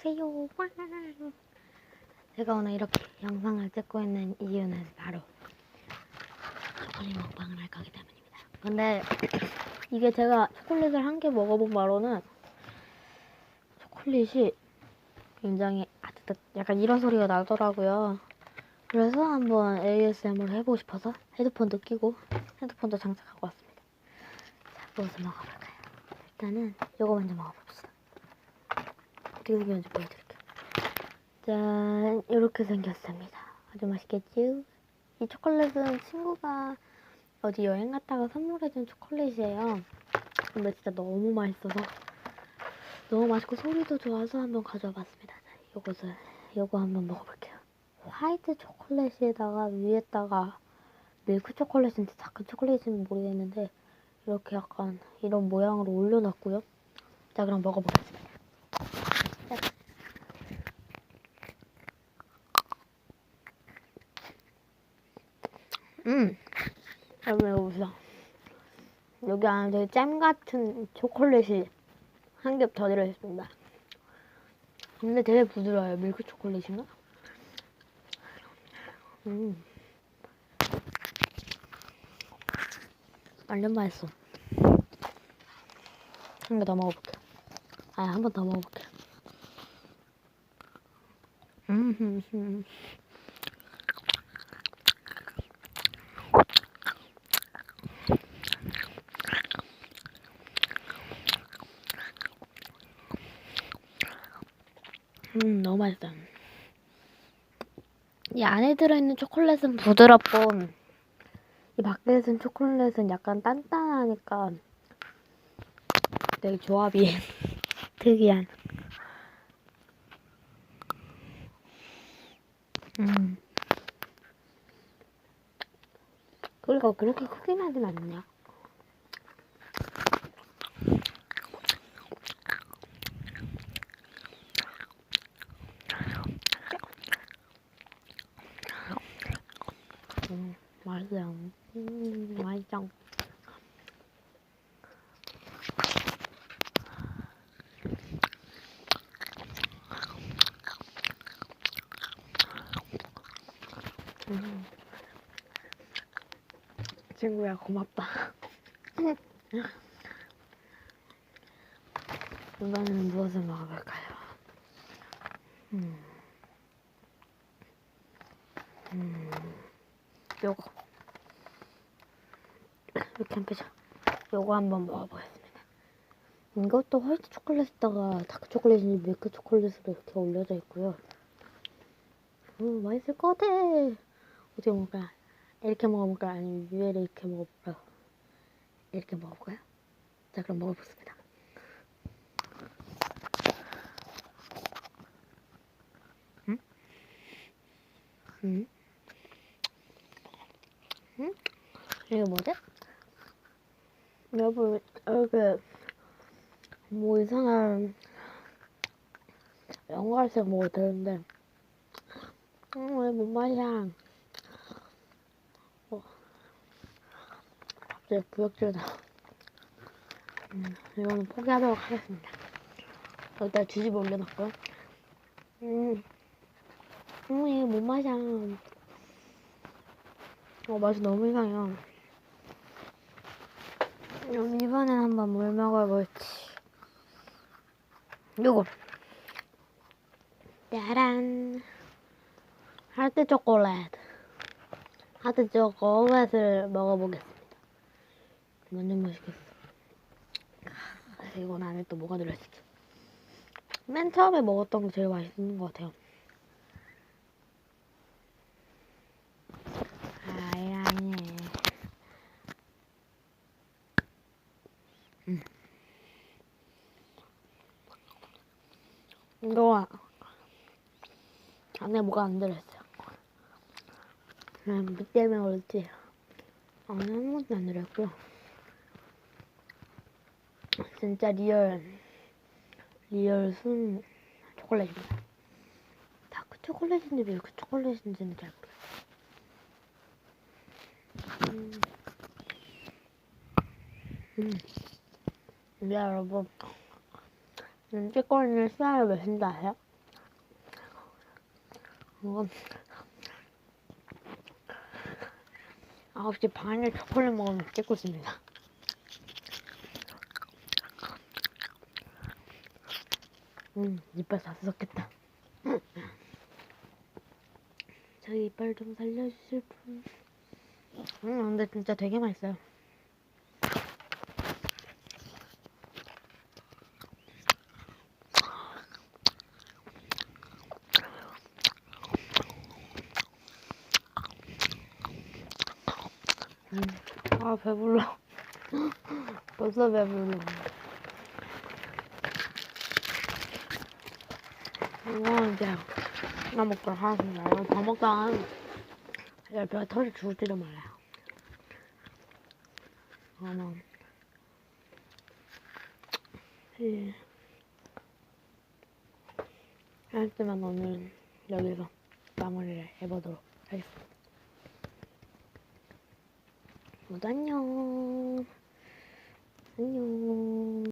안녕하세요. 와. 제가 오늘 이렇게 영상을 찍고 있는 이유는 바로 초콜릿 먹방을 할 거기 때문입니다. 근데 이게 제가 초콜릿을 한 개 먹어본 바로는 초콜릿이 굉장히 아뜨뜻 약간 이런 소리가 나더라고요. 그래서 한번 ASMR 해보고 싶어서 헤드폰도 끼고 핸드폰도 장착하고 왔습니다. 자, 무엇을 먹어볼까요? 일단은 이거 먼저 먹어봅시다. 어떻게 생겼는지 보여드릴게요. 짠, 이렇게 생겼습니다. 아주 맛있겠죠? 이 초콜릿은 친구가 어디 여행 갔다가 선물해준 초콜릿이에요. 근데 진짜 너무 맛있어서 너무 맛있고 소리도 좋아서 한번 가져와 봤습니다. 자, 요것을 요거 한번 먹어볼게요. 화이트 초콜릿에다가 위에다가 밀크 초콜릿인지 작은 초콜릿인지 모르겠는데 이렇게 약간 이런 모양으로 올려놨고요. 자 그럼 먹어보겠습니다. 짠. 음, 이거 보세요. 여기 안에 되게 잼 같은 초콜릿이 한 겹 더 들어있습니다. 근데 되게 부드러워요. 밀크 초콜릿인가? 음. 완전 맛있어. 한 개 더 먹어볼게. 아, 한 번 더 먹어볼게. 음, 음, 너무 맛있다. 이 안에 들어있는 초콜릿은 부드럽고, 이 밖에 있는 초콜릿은 약간 단단하니까 되게 조합이 특이한. 음. 그리고 그렇게 크긴 하진 않냐? 음, 맛있어요. 음, 맛있죠. 음. 친구야 고맙다. 이번에는 무엇을 먹어볼까요? 음. 음. 요거. 이렇게 한 빼자. 요거 한번 먹어보겠습니다. 이것도 화이트 초콜릿에다가 다크 초콜릿인지 밀크 초콜릿으로 이렇게 올려져 있고요. 음, 맛있을 것 같아. 어떻게 먹을까요? 이렇게 먹어볼까요? 아니면 위에를 이렇게 먹어볼까요? 이렇게 먹어볼까요? 자, 그럼 먹어보겠습니다. 응? 응? 응? 이게 뭐지? 여러분, 이렇게 뭐 이상한 연갈색 먹어도 되는데 음, 왜못 마시야? 어. 갑자기 부역질다. 음, 이거는 포기하도록 하겠습니다. 여기다 뒤집어 올려놨고요. 음, 음, 이거 못 마셔. 어, 맛이 너무 이상해요. 그럼 이번엔 한번 뭘 먹어볼지. 요거. 짜란. 하트 초콜릿. 하트 초콜릿을 먹어보겠습니다. 완전 맛있겠어. 아, 이건 안에 또 뭐가 들어있을지. 맨 처음에 먹었던 게 제일 맛있는 것 같아요. 아이, 아니. 음. 이거 안에 뭐가 안 들어있어요. 그냥 밑 때문에 그렇지. 안에 아무것도 안 들어있고요. 진짜 리얼, 리얼 순 초콜릿입니다. 다크 초콜릿인지 밀크 초콜릿인지는 잘 모르겠어요. 음. 음. 네, 여러분. 음, 찌꺼기는 시간을 몇 시인지 아세요? 이건 9시 반에 초콜릿 먹으면 찍고 있습니다. 음, 이빨 다 썩겠다. 저희 이빨 좀 살려주실 분. 음, 근데 진짜 되게 맛있어요. 음, 아, 배불러. 벌써 배불러. 이거 이제 나 먹고 하겠습니다. 밥 먹다가 열배가 터져 죽을지도 몰라요. 아마 예. 하지만 오늘 여기서 마무리를 해보도록 하겠습니다. 모두 안녕. 안녕.